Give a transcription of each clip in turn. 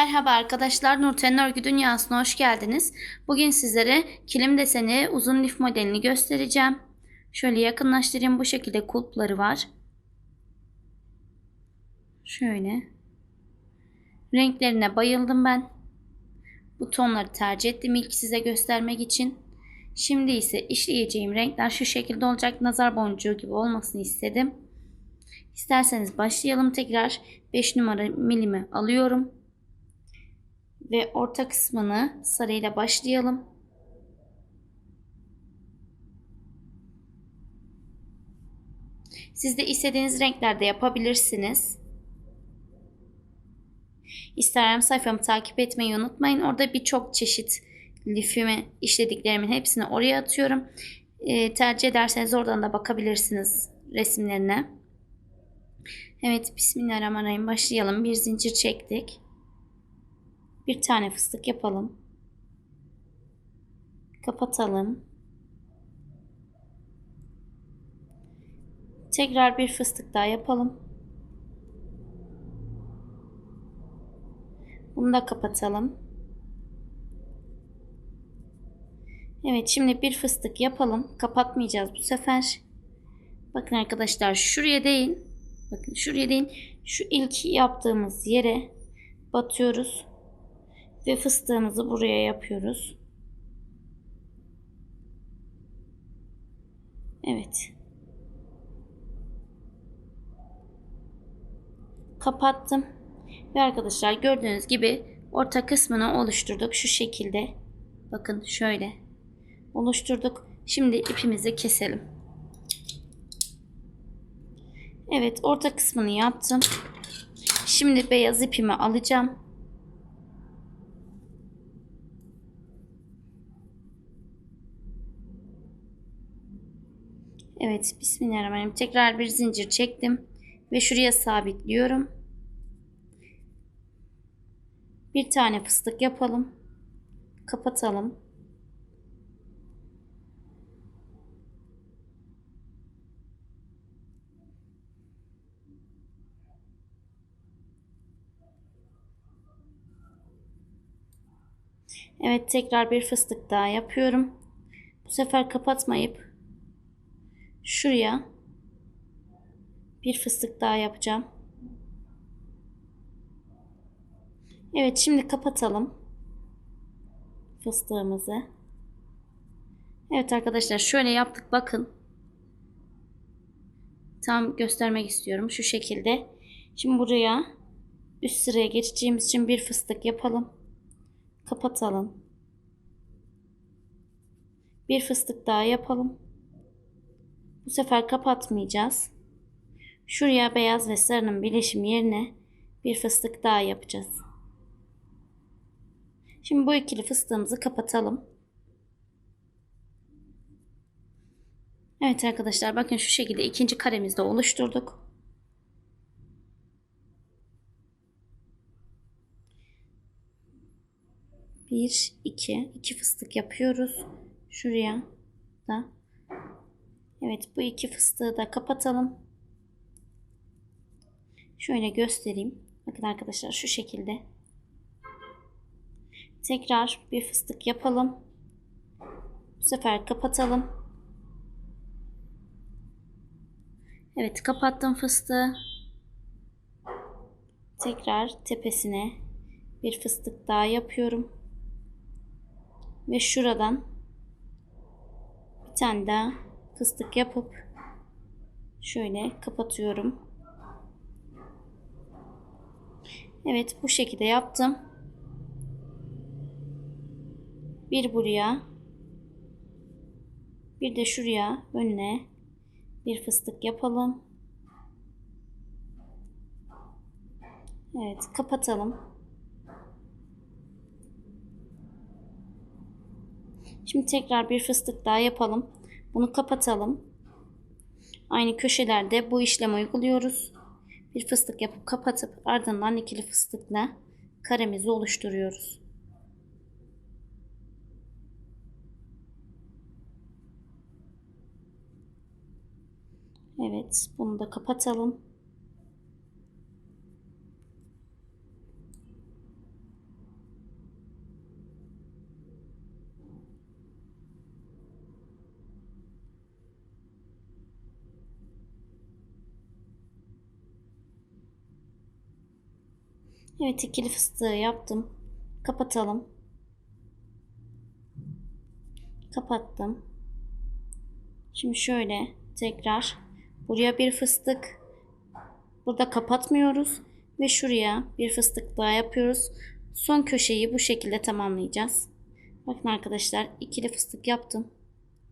Merhaba arkadaşlar, Nurten Örgü Dünyası'na hoş geldiniz. Bugün sizlere kilim deseni uzun lif modelini göstereceğim. Şöyle yakınlaştırayım. Bu şekilde kulpları var. Şöyle. Renklerine bayıldım ben. Bu tonları tercih ettim ilk size göstermek için. Şimdi ise işleyeceğim renkler şu şekilde olacak. Nazar boncuğu gibi olmasını istedim. İsterseniz başlayalım tekrar. 5 numara milimi alıyorum. Ve orta kısmını sarıyla başlayalım. Siz de istediğiniz renklerde yapabilirsiniz. Instagram sayfamı takip etmeyi unutmayın. Orada birçok çeşit lifimi işlediklerimin hepsini oraya atıyorum. E, tercih ederseniz oradan da bakabilirsiniz resimlerine. Evet Bismillahirrahmanirrahim başlayalım. Bir zincir çektik. Bir tane fıstık yapalım. Kapatalım. Tekrar bir fıstık daha yapalım. Bunu da kapatalım. Evet şimdi bir fıstık yapalım. Kapatmayacağız bu sefer. Bakın arkadaşlar şuraya değil. Bakın şuraya değil. Şu ilk yaptığımız yere batıyoruz. Ve fıstığımızı buraya yapıyoruz. Evet. Kapattım. Ve arkadaşlar gördüğünüz gibi orta kısmını oluşturduk şu şekilde. Bakın şöyle oluşturduk. Şimdi ipimizi keselim. Evet orta kısmını yaptım. Şimdi beyaz ipimi alacağım. Evet Bismillahirrahmanirrahim. Tekrar bir zincir çektim. Ve şuraya sabitliyorum. Bir tane fıstık yapalım. Kapatalım. Evet tekrar bir fıstık daha yapıyorum. Bu sefer kapatmayıp şuraya bir fıstık daha yapacağım. Evet şimdi kapatalım fıstığımızı. Evet arkadaşlar şöyle yaptık bakın. Tam göstermek istiyorum şu şekilde. Şimdi buraya üst sıraya geçeceğimiz için bir fıstık yapalım. Kapatalım. Bir fıstık daha yapalım. Bu sefer kapatmayacağız. Şuraya beyaz ve sarının birleşim yerine bir fıstık daha yapacağız. Şimdi bu ikili fıstığımızı kapatalım. Evet arkadaşlar bakın şu şekilde ikinci karemizde oluşturduk. Bir, iki, iki fıstık yapıyoruz. Şuraya da. Evet bu iki fıstığı da kapatalım. Şöyle göstereyim. Bakın arkadaşlar şu şekilde. Tekrar bir fıstık yapalım. Bu sefer kapatalım. Evet kapattım fıstığı. Tekrar tepesine bir fıstık daha yapıyorum. Ve şuradan bir tane daha fıstık yapıp şöyle kapatıyorum. Evet bu şekilde yaptım. Bir buraya bir de şuraya önüne bir fıstık yapalım. Evet kapatalım. Şimdi tekrar bir fıstık daha yapalım. Bunu kapatalım. Aynı köşelerde bu işlemi uyguluyoruz. Bir fıstık yapıp kapatıp ardından ikili fıstıkla karemizi oluşturuyoruz. Evet, bunu da kapatalım. Evet ikili fıstığı yaptım. Kapatalım. Kapattım. Şimdi şöyle tekrar buraya bir fıstık. Burada kapatmıyoruz ve şuraya bir fıstık daha yapıyoruz. Son köşeyi bu şekilde tamamlayacağız. Bakın arkadaşlar ikili fıstık yaptım.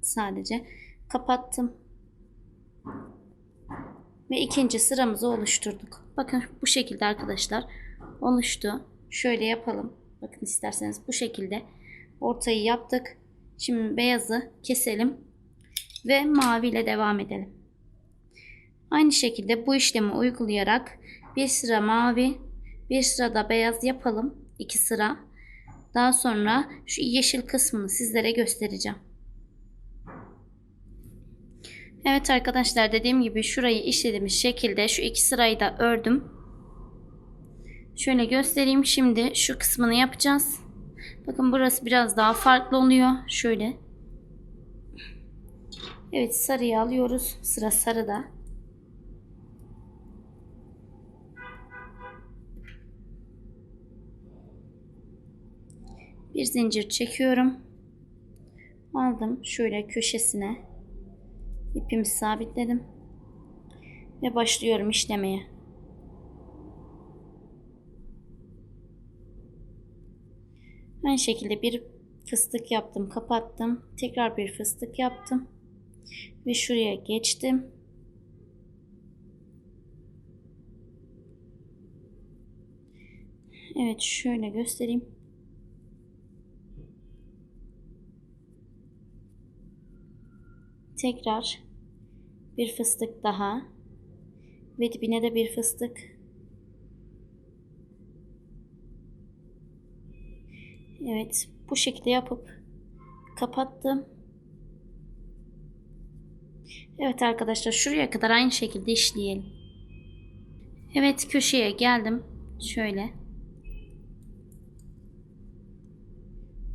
Sadece kapattım. Ve ikinci sıramızı oluşturduk. Bakın bu şekilde arkadaşlar oluştu. Şöyle yapalım. Bakın isterseniz bu şekilde ortayı yaptık. Şimdi beyazı keselim ve mavi ile devam edelim. Aynı şekilde bu işlemi uygulayarak bir sıra mavi, bir sıra da beyaz yapalım. İki sıra. Daha sonra şu yeşil kısmını sizlere göstereceğim. Evet arkadaşlar dediğim gibi şurayı işlediğimiz şekilde şu iki sırayı da ördüm. Şöyle göstereyim. Şimdi şu kısmını yapacağız. Bakın burası biraz daha farklı oluyor. Şöyle. Evet sarıyı alıyoruz. Sıra sarıda. Bir zincir çekiyorum. Aldım şöyle köşesine. ipimi sabitledim. Ve başlıyorum işlemeye. Aynı şekilde bir fıstık yaptım, kapattım. Tekrar bir fıstık yaptım. Ve şuraya geçtim. Evet şöyle göstereyim. Tekrar bir fıstık daha ve dibine de bir fıstık. Evet bu şekilde yapıp kapattım. Evet arkadaşlar şuraya kadar aynı şekilde işleyelim. Evet köşeye geldim. Şöyle.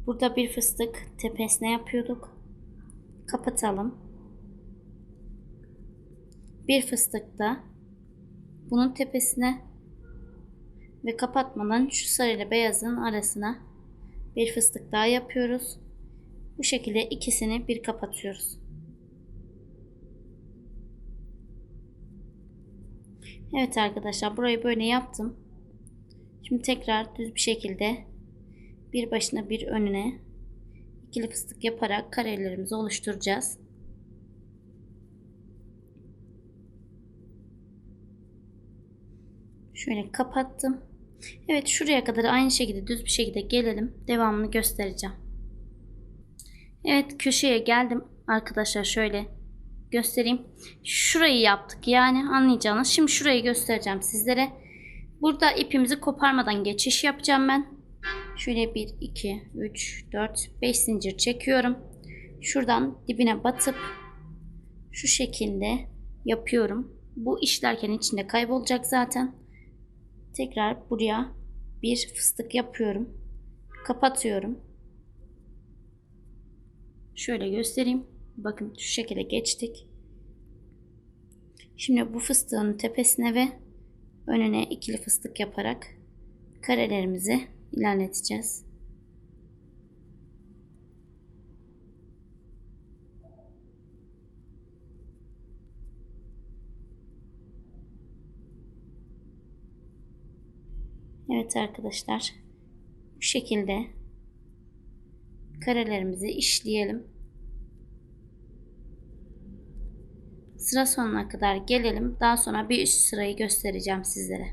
Burada bir fıstık tepesine yapıyorduk. Kapatalım. Bir fıstık da bunun tepesine ve kapatmadan şu sarı ile beyazın arasına bir fıstık daha yapıyoruz. Bu şekilde ikisini bir kapatıyoruz. Evet arkadaşlar burayı böyle yaptım. Şimdi tekrar düz bir şekilde bir başına bir önüne ikili fıstık yaparak karelerimizi oluşturacağız. Şöyle kapattım. Evet şuraya kadar aynı şekilde düz bir şekilde gelelim. Devamını göstereceğim. Evet köşeye geldim arkadaşlar şöyle göstereyim. Şurayı yaptık yani anlayacağınız. Şimdi şurayı göstereceğim sizlere. Burada ipimizi koparmadan geçiş yapacağım ben. Şöyle 1, 2, 3, 4, 5 zincir çekiyorum. Şuradan dibine batıp şu şekilde yapıyorum. Bu işlerken içinde kaybolacak zaten. Tekrar buraya bir fıstık yapıyorum. Kapatıyorum. Şöyle göstereyim. Bakın şu şekilde geçtik. Şimdi bu fıstığın tepesine ve önüne ikili fıstık yaparak karelerimizi ilerleteceğiz. Evet arkadaşlar bu şekilde karelerimizi işleyelim. Sıra sonuna kadar gelelim. Daha sonra bir üst sırayı göstereceğim sizlere.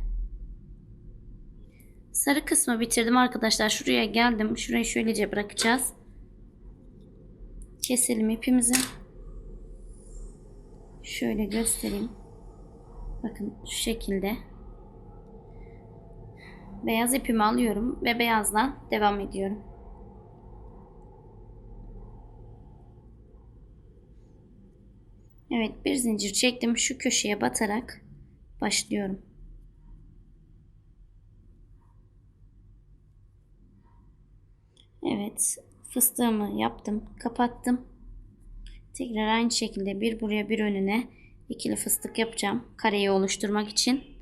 Sarı kısmı bitirdim arkadaşlar. Şuraya geldim. Şurayı şöylece bırakacağız. Keselim ipimizi. Şöyle göstereyim. Bakın şu şekilde. Beyaz ipimi alıyorum ve beyazla devam ediyorum. Evet bir zincir çektim. Şu köşeye batarak başlıyorum. Evet fıstığımı yaptım. Kapattım. Tekrar aynı şekilde bir buraya bir önüne ikili fıstık yapacağım. Kareyi oluşturmak için.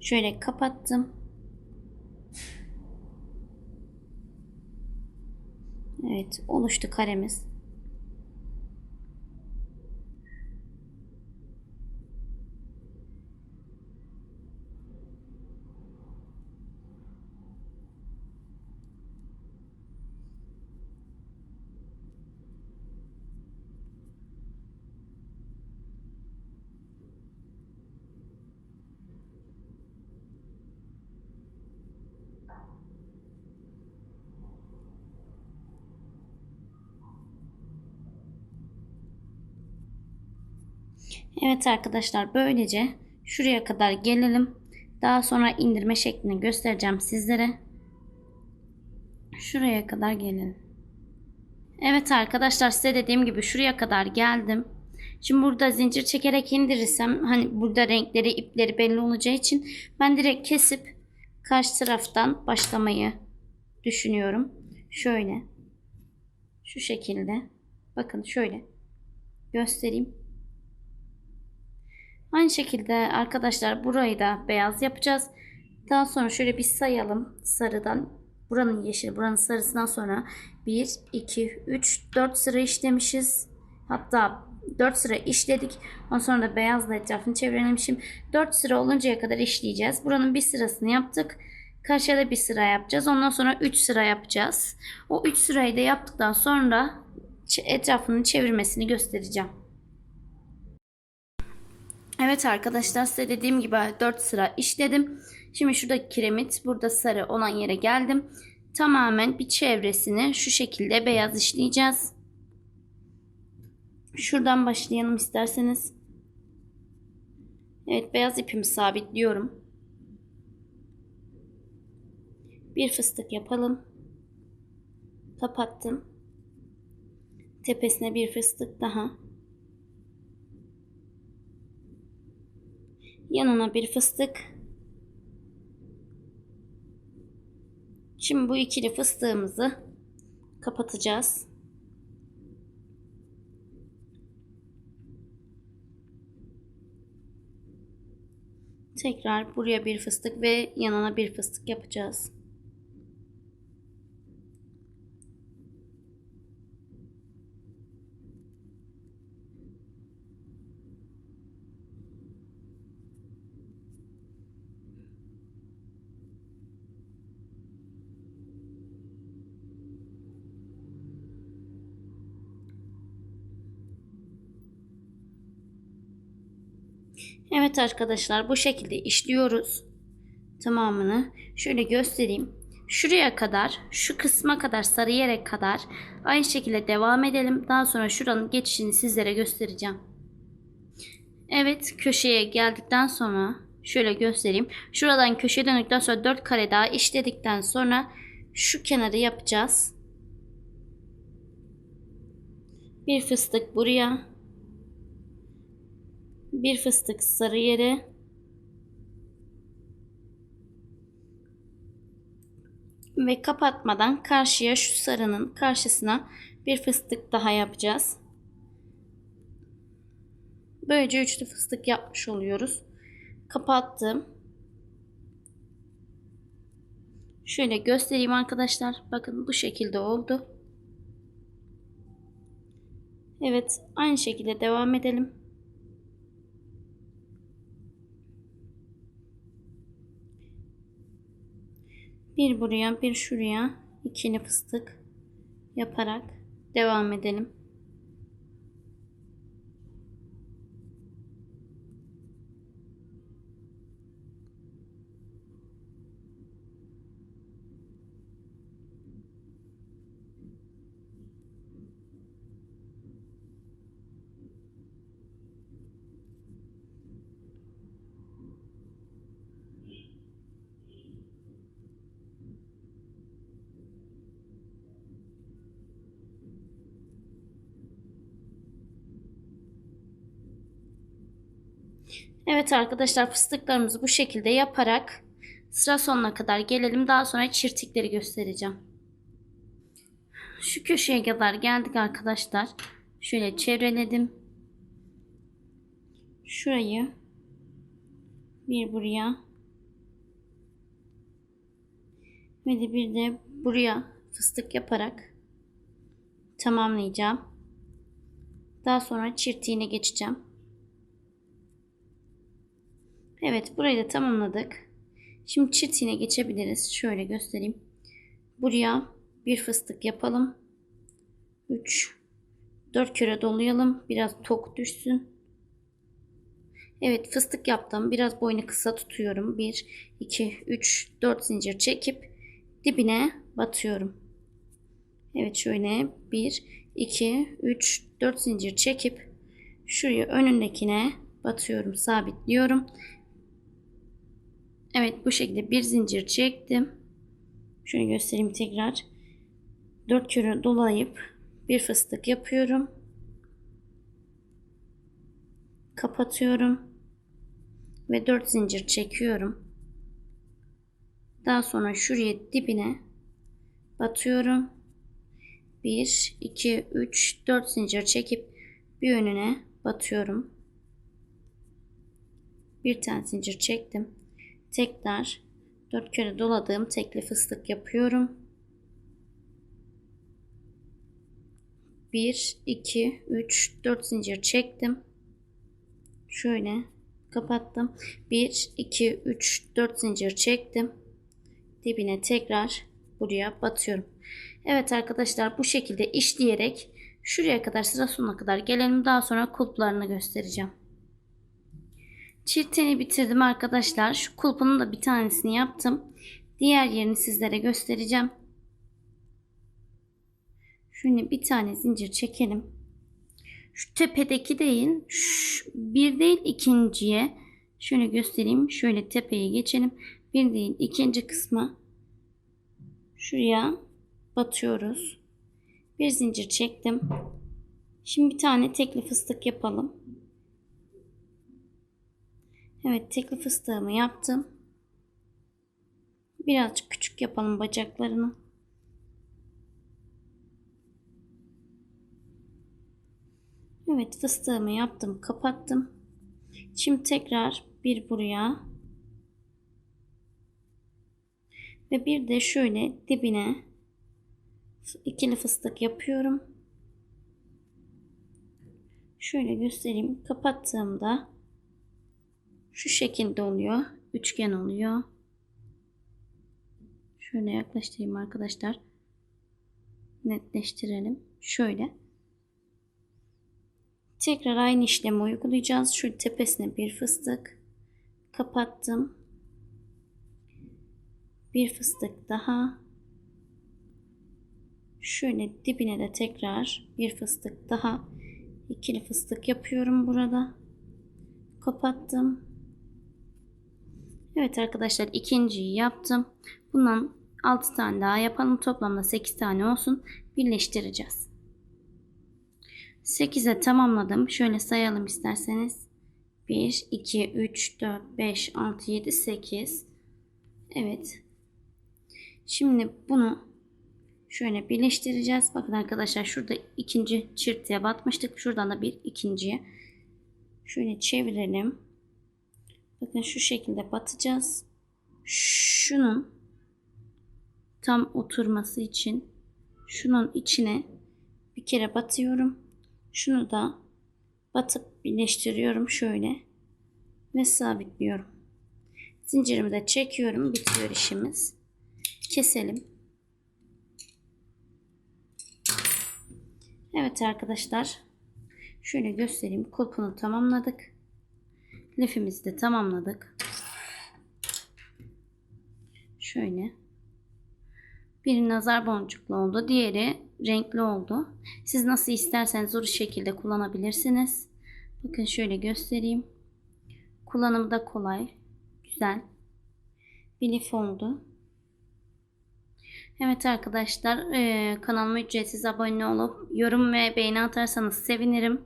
Şöyle kapattım. Evet oluştu karemiz. Evet arkadaşlar böylece şuraya kadar gelelim. Daha sonra indirme şeklini göstereceğim sizlere. Şuraya kadar gelelim. Evet arkadaşlar size dediğim gibi şuraya kadar geldim. Şimdi burada zincir çekerek indirirsem hani burada renkleri ipleri belli olacağı için ben direkt kesip karşı taraftan başlamayı düşünüyorum. Şöyle. Şu şekilde. Bakın şöyle. Göstereyim. Aynı şekilde arkadaşlar burayı da beyaz yapacağız. Daha sonra şöyle bir sayalım sarıdan. Buranın yeşili, buranın sarısından sonra 1, 2, 3, 4 sıra işlemişiz. Hatta 4 sıra işledik. Ondan sonra da beyazla etrafını çevirelim. Şimdi 4 sıra oluncaya kadar işleyeceğiz. Buranın bir sırasını yaptık. Karşıya da bir sıra yapacağız. Ondan sonra 3 sıra yapacağız. O 3 sırayı da yaptıktan sonra etrafını çevirmesini göstereceğim. Evet arkadaşlar size dediğim gibi 4 sıra işledim. Şimdi şurada kiremit burada sarı olan yere geldim. Tamamen bir çevresini şu şekilde beyaz işleyeceğiz. Şuradan başlayalım isterseniz. Evet beyaz ipimi sabitliyorum. Bir fıstık yapalım. Kapattım. Tepesine bir fıstık daha. Yanına bir fıstık. Şimdi bu ikili fıstığımızı kapatacağız. Tekrar buraya bir fıstık ve yanına bir fıstık yapacağız. Evet arkadaşlar bu şekilde işliyoruz. Tamamını şöyle göstereyim. Şuraya kadar, şu kısma kadar sarı yere kadar aynı şekilde devam edelim. Daha sonra şuranın geçişini sizlere göstereceğim. Evet köşeye geldikten sonra şöyle göstereyim. Şuradan köşeye döndükten sonra 4 kare daha işledikten sonra şu kenarı yapacağız. Bir fıstık buraya. Bir fıstık sarı yere. Ve kapatmadan karşıya şu sarının karşısına bir fıstık daha yapacağız. Böylece üçlü fıstık yapmış oluyoruz. Kapattım. Şöyle göstereyim arkadaşlar. Bakın bu şekilde oldu. Evet aynı şekilde devam edelim. Bir buraya bir şuraya ikili fıstık yaparak devam edelim. Evet arkadaşlar fıstıklarımızı bu şekilde yaparak sıra sonuna kadar gelelim. Daha sonra çirtikleri göstereceğim. Şu köşeye kadar geldik arkadaşlar. Şöyle çevreledim. Şurayı bir buraya Ve de bir de buraya fıstık yaparak tamamlayacağım. Daha sonra çirtiğine geçeceğim. Evet burayı da tamamladık. Şimdi çirtiğine geçebiliriz. Şöyle göstereyim. Buraya bir fıstık yapalım. 3 4 kere dolayalım. Biraz tok düşsün. Evet fıstık yaptım. Biraz boynu kısa tutuyorum. 1 2 3 4 zincir çekip dibine batıyorum. Evet şöyle 1 2 3 4 zincir çekip şuraya önündekine batıyorum, sabitliyorum. Evet bu şekilde bir zincir çektim. Şöyle göstereyim tekrar. 4 kere dolayıp bir fıstık yapıyorum. Kapatıyorum. Ve 4 zincir çekiyorum. Daha sonra şuraya dibine batıyorum. 1 2 3 4 zincir çekip bir önüne batıyorum. Bir tane zincir çektim. Tekrar 4 kere doladığım tekli fıstık yapıyorum. 1 2 3 4 zincir çektim. Şöyle kapattım. 1 2 3 4 zincir çektim. Dibine tekrar buraya batıyorum. Evet arkadaşlar bu şekilde işleyerek şuraya kadar sıra sonuna kadar gelelim. Daha sonra kulplarını göstereceğim. Çiftini bitirdim arkadaşlar. Şu kulpunun da bir tanesini yaptım. Diğer yerini sizlere göstereceğim. Şöyle bir tane zincir çekelim. Şu tepedeki değil, bir değil ikinciye. Şöyle göstereyim. Şöyle tepeye geçelim. Bir değil ikinci kısma şuraya batıyoruz. Bir zincir çektim. Şimdi bir tane tekli fıstık yapalım. Evet tekli fıstığımı yaptım. Birazcık küçük yapalım bacaklarını. Evet fıstığımı yaptım kapattım. Şimdi tekrar bir buraya ve bir de şöyle dibine ikili fıstık yapıyorum. Şöyle göstereyim. Kapattığımda şu şekilde oluyor. Üçgen oluyor. Şöyle yaklaştırayım arkadaşlar. Netleştirelim. Şöyle. Tekrar aynı işlemi uygulayacağız. Şu tepesine bir fıstık kapattım. Bir fıstık daha. Şöyle dibine de tekrar bir fıstık daha. ikili fıstık yapıyorum burada. Kapattım. Evet arkadaşlar ikinciyi yaptım. Bundan 6 tane daha yapalım. Toplamda 8 tane olsun. Birleştireceğiz. 8'e tamamladım. Şöyle sayalım isterseniz. 1, 2, 3, 4, 5, 6, 7, 8. Evet. Şimdi bunu şöyle birleştireceğiz. Bakın arkadaşlar şurada ikinci çırtıya batmıştık. Şuradan da bir ikinciye. Şöyle çevirelim. Bakın şu şekilde batacağız. Şunun tam oturması için şunun içine bir kere batıyorum. Şunu da batıp birleştiriyorum şöyle ve sabitliyorum. Zincirimi de çekiyorum. Bitiyor işimiz. Keselim. Evet arkadaşlar. Şöyle göstereyim. Kulpunu tamamladık. Lifimizi de tamamladık. Şöyle. Bir nazar boncuklu oldu. Diğeri renkli oldu. Siz nasıl isterseniz o şekilde kullanabilirsiniz. Bakın şöyle göstereyim. Kullanımı da kolay. Güzel. Bir lif oldu. Evet arkadaşlar kanalıma ücretsiz abone olup yorum ve beğeni atarsanız sevinirim.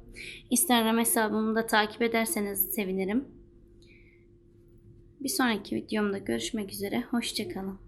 Instagram hesabımı da takip ederseniz sevinirim. Bir sonraki videomda görüşmek üzere. Hoşçakalın.